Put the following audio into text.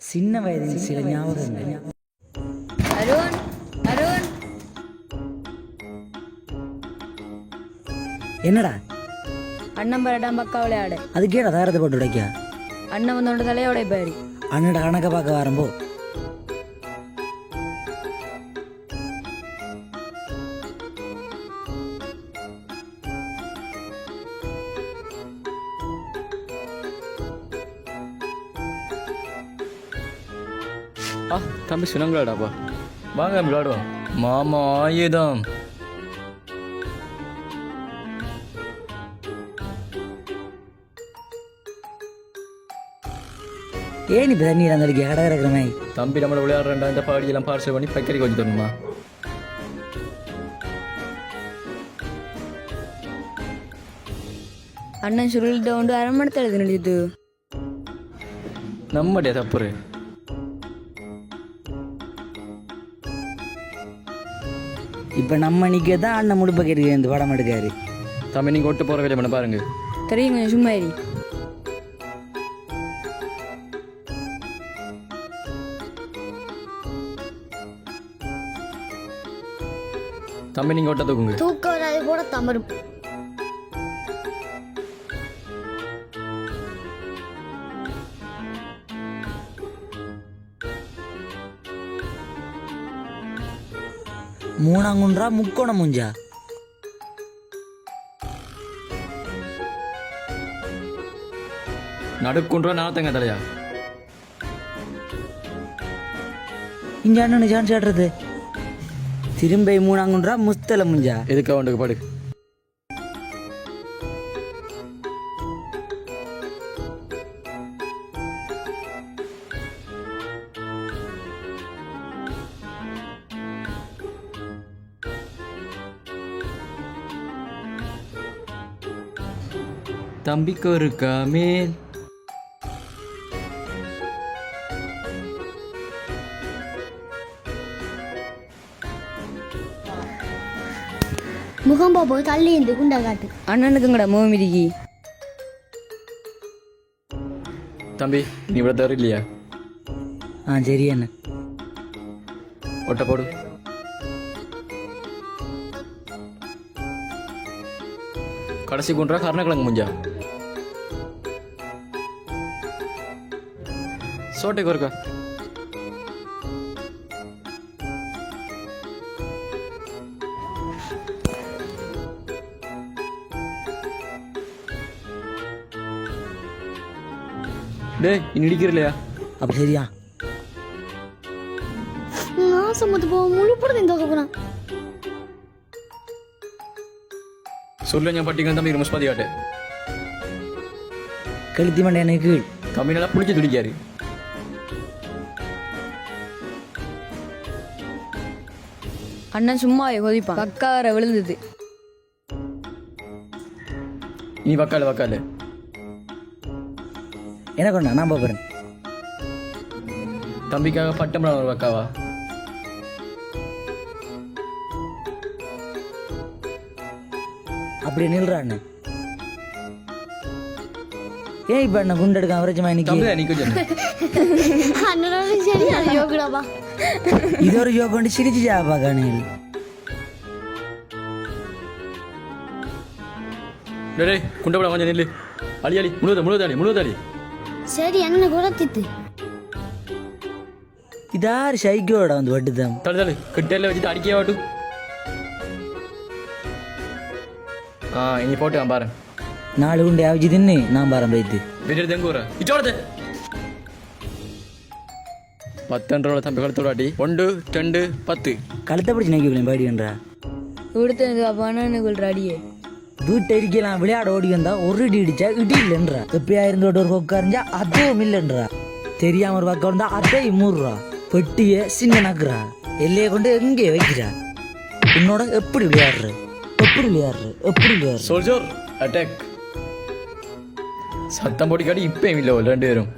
சின்ன வயதில் சில ஞாபகங்கள் அருண் அருண் என்னடா அண்ணன் பரட்டான் பக்கா விளையாடு அதுக்கேடா தாரத்தை போட்டு உடைக்கா அண்ணன் வந்தோட தலையோட பாரு அண்ணட கணக்க பார்க்க வரம்போ ஆ தம்பி சினங்களாடாப்பா வாங்க விளையாடுவோம் மாமா ஆயுதம் ஏன் இப்ப தண்ணீர் அந்த அடிக்க கடை கிடக்கிற மாதிரி தம்பி நம்மள விளையாடுறா இந்த பாடியெல்லாம் பார்சல் பண்ணி பக்கரிக்கு வச்சு தரணுமா அண்ணன் சுருளிட்ட உண்டு அரை மணி தழுது நினைச்சது இப்ப நம்ம நிக்க தான் அண்ணன் முடுப்ப கேட்டு இந்த படம் எடுக்காரு. தம்பி நீங்க ஒட்டு போற வேலையை பண்ண பாருங்க. தெரியும் கொஞ்சம் சும்மா இரு. தம்பி நீங்க ஒட்ட தூக்குங்க. தூக்க வராது கூட தமரும். மூணாங்குன்றா முக்கோணம் முஞ்சா? நடுக்குன்றா நாத்தங்க தலையா? இங்க அண்ணனு சான்ஸ் ஆடுறது? திரும்பி மூணாங்குன்றா முஸ்தல முஞ்சா? எதுக்கு அவனுக்கு படு? தம்பிக்கு ஒரு காமேல் முகம் போய் தள்ளி இருந்து குண்டா காட்டு. அண்ணனுக்குங்கடா மோமிதிக்கு தம்பி நீ இவ்வளோ தர இல்லையா ஆ சரி அண்ணன் ஒட்ட போடு. கடைசி குன்றா கருணக்கிழங்கு முஞ்சா? சோட்டைக்கு ஒருக்கா. டேய் இனி இடிக்கிறலையா அப்ப சரியா? நாசம் மத்து போ முழு படம் தோக்க போறான் சொல்ல ஞாபகம் பட்டிங்க தம்பி ரொம்ப ஸ்பாதியாட்டு கழுத்தி மண்டை எனக்கு தம்பி நல்லா புளிச்சு துடிக்காரு. அண்ணன் சும்மா கொதிப்பான் பக்கா வர விழுந்தது. நீ பக்கால பக்கால எனக்கு ஒண்ணு நான் போகிறேன் தம்பிக்காக பட்டம் பக்காவா அப்படி நில்றான்னு ஏன் இப்ப என்ன குண்டு எடுக்க அவரஜமா இன்னைக்கு இது ஒரு யோகம் சிரிச்சு ஜாபா காணியில் டேய் குண்டபட கொஞ்சம் நில்லு. அழி அழி முழுவது முழுவதாடி முழுவதாடி சரி என்ன குறத்திட்டு இதார் சைக்கிளோட வந்து வட்டுதான் தலை தலை கிட்டல வச்சுட்டு அடிக்கவே வாட்டும் இங்கே போட்டு பாரு ನಾಳೆ ಉಂಡೆ ಯಾವ ದಿನ್ನಿ ನಾ ಬಾರಂಬ ಇದ್ದಿ விஜய் தெங்கூர் இச்சோடது பத்து ரூபா தம்பி கழுத்துடாடி ஒன்று ரெண்டு பத்து கழுத்தை பிடிச்சி நினைக்கலாம் பாடிக்கன்ற கொடுத்தது அப்பான்னு அடியே வீட்டை இருக்கலாம் விளையாட ஓடி வந்தா ஒரு இடி இடிச்சா இடி இல்லைன்றா எப்பயா இருந்தோட ஒரு கொக்கா இருந்தா அதுவும் இல்லைன்றா தெரியாம ஒரு பக்கம் இருந்தா அதை மூடுறா பெட்டியை சின்ன நக்குறா எல்லையை கொண்டு எங்கே வைக்கிறா உன்னோட எப்படி விளையாடுற எப்படி விளையாடுற எப்படி விளையாடுற சோல்ஜர் அட்டாக் சத்தம் போட்டிக்காட்டி இப்போ இல்லை ரெண்டு பேரும்.